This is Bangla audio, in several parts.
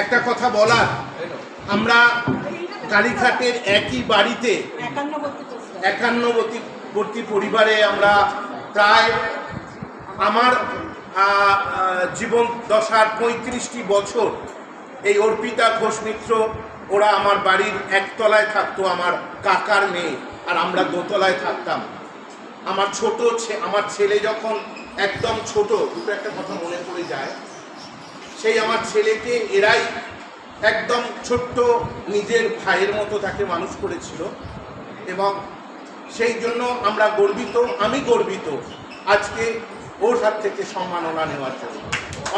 একটা কথা বলার। আমরা কালীঘাটের একই বাড়িতে একান্নবর্তী পরিবারে আমরা প্রায় আমার জীবন দশার পঁয়ত্রিশটি বছর এই অর্পিতা ঘোষ মিত্র, ওরা আমার বাড়ির একতলায় থাকতো, আমার কাকার মেয়ে, আর আমরা দোতলায় থাকতাম। আমার ছোট আমার ছেলে যখন একদম ছোট, দুটো একটা কথা মনে পড়ে যায়। সেই আমার ছেলেকে এরাই একদম ছোট্ট নিজের ভাইয়ের মতো তাকে মানুষ করেছিল। এবং সেই জন্য আমরা গর্বিত, আমি গর্বিত আজকে ওর হাত থেকে সম্মাননা নেওয়ার জন্য।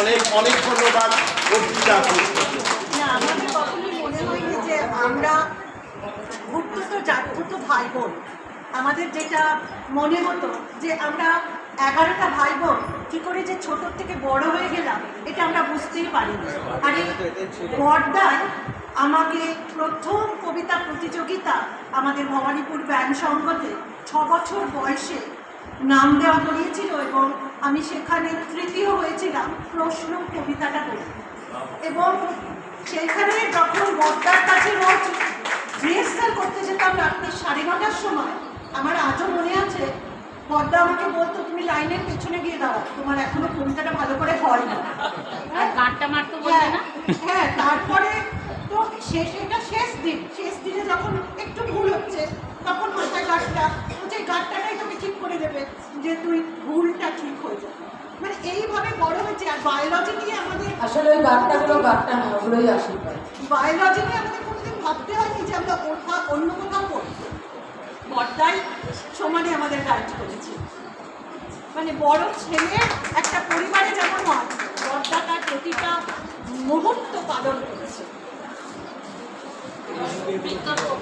অনেক অনেক ধন্যবাদ অর্পিতা আমরা ঘুরতো তো জাগ্রত তো ভাই বোন আমাদের যেটা মনে হতো যে আমরা এগারোটা ভাই বোন কী করে যে ছোটোর থেকে বড় হয়ে গেলাম, এটা আমরা বুঝতেই পারিনি। আর এই বর্দায় আমাকে প্রথম কবিতা প্রতিযোগিতা আমাদের ভবানীপুর ব্যায়াম সংঘতে ছ বছর বয়সে নাম দেওয়া করিয়েছিল এবং আমি সেখানে তৃতীয় হয়েছিলাম প্রশ্ন কবিতাটা করে এবং সেখানে যখন বর্দার কাছে রোজ রিহার্সাল করতে যেতাম রাত্রি সাড়ে নটার সময়, আমার আজও মনে আছে বর্দা আমাকে বলতো, তুমি লাইনের পেছনে গিয়ে দাঁড়াও, তোমার এখনও কবিতাটা ভালো করে হয় না আর গানটা মারতে বলবে হ্যাঁ না হ্যাঁ তারপরে তো শেষ এটা শেষ দিন। শেষ দিনে যখন একটু ভুল হচ্ছে তখন মাথায় গাছটা বলছে এই গাছটাটাই তোকে ঠিক করে দেবে যে তুই ভুলটা ঠিক হয়ে যাবে। মানে এইভাবে বড় হয়েছে আর বায়োলজি নিয়ে আমাদের আসলে ওই গানটাগুলো গানটা না ওগুলোই আশীর্বাদ। বায়োলজি নিয়ে আমাদের কোনোদিন ভাবতে হয়নি যে আমরা ওঠা অন্য কোথাও পড়ব পর্দায় সমানে আমাদের গাইড করেছে। মানে বড় ছেলে একটা পরিবারে যেমন হয় পর্দা তার প্রতিটা মুহূর্ত পালন করেছে। বিজ্ঞাপন